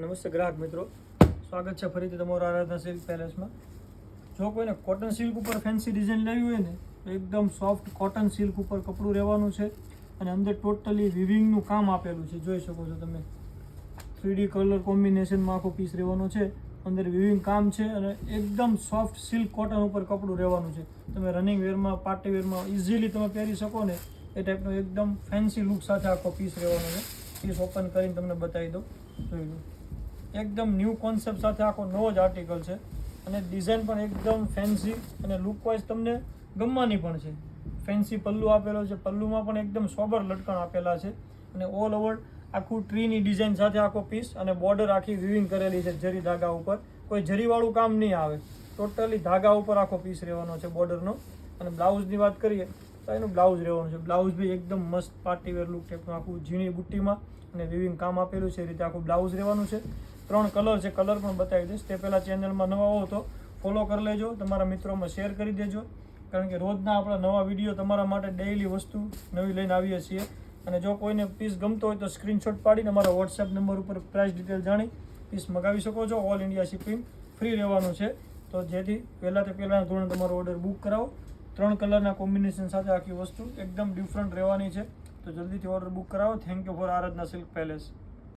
નમસ્તે ગ્રાહક મિત્રો. સ્વાગત છે ફરીથી તમારું આરાધના સિલ્ક પેલેસમાં. જો કોઈને કોટન સિલ્ક ઉપર ફેન્સી ડિઝાઇન લેવી હોય ને, તો એકદમ સોફ્ટ કોટન સિલ્ક ઉપર કપડું રહેવાનું છે અને અંદર ટોટલી વિવિંગનું કામ આપેલું છે. જોઈ શકો છો તમે. થ્રીડી કલર કોમ્બિનેશનમાં આખો પીસ રહેવાનો છે. અંદર વિવિંગ કામ છે અને એકદમ સોફ્ટ સિલ્ક કોટન ઉપર કપડું રહેવાનું છે. તમે રનિંગ વેરમાં પાર્ટી વેરમાં ઇઝીલી તમે પહેરી શકો ને, એ ટાઈપનો એકદમ ફેન્સી લુક સાથે આખો પીસ રહેવાનો છે. પીસ ઓપન કરીને તમને બતાવી દઉં. જોઈ લો. એકદમ ન્યૂ કોન્સેપ્ટ સાથે આખો નવો જ આર્ટિકલ છે. અને ડિઝાઇન પણ એકદમ ફેન્સી અને લુકવાઇઝ તમને ગમવાની પણ છે. ફેન્સી પલ્લુ આપેલો છે. પલ્લુમાં પણ એકદમ સોબર લટકણ આપેલા છે. અને ઓલ ઓવર આખું ટ્રીની ડિઝાઇન સાથે આખો પીસ અને બોર્ડર આખી વિવિંગ કરેલી છે જરી ધાગા ઉપર. કોઈ જરીવાળું કામ નહીં આવે. ટોટલી ધાગા ઉપર આખો પીસ રહેવાનો છે બોર્ડરનો અને બ્લાઉઝની વાત કરીએ તો એનું બ્લાઉઝ રહેવાનું છે. બ્લાઉઝ બી એકદમ મસ્ત પાર્ટી વેર લુક ટાઈપનું આખું ઝીણી બુટ્ટીમાં અને વિવિંગ કામ આપેલું છે. એ રીતે આખું બ્લાઉઝ રહેવાનું છે. ત્રણ કલર છે. કલર પણ બતાવી દઈશ. તે પહેલાં ચેનલમાં નવા હો તો ફોલો કરી લેજો. તમારા મિત્રોમાં શેર કરી દેજો. કારણ કે રોજના આપણા નવા વીડિયો તમારા માટે ડેઇલી વસ્તુ નવી લઈને આવીએ છીએ. અને જો કોઈને પીસ ગમતો હોય તો સ્ક્રીનશોટ પાડીને અમારા વોટ્સએપ નંબર ઉપર પ્રાઇસ ડિટેલ જાણી પીસ મગાવી શકો છો. ઓલ ઇન્ડિયા શિપિંગ ફ્રી રહેવાનું છે. તો જેથી પહેલાં તે પહેલાં ધોરણે તમારો ઓર્ડર બુક કરાવો. ત્રણ કલરના કોમ્બિનેશન સાથે આખી વસ્તુ એકદમ ડિફરન્ટ રહેવાની છે. તો જલ્દીથી ઓર્ડર બુક કરાવો. Thank you for Aradhana silk palace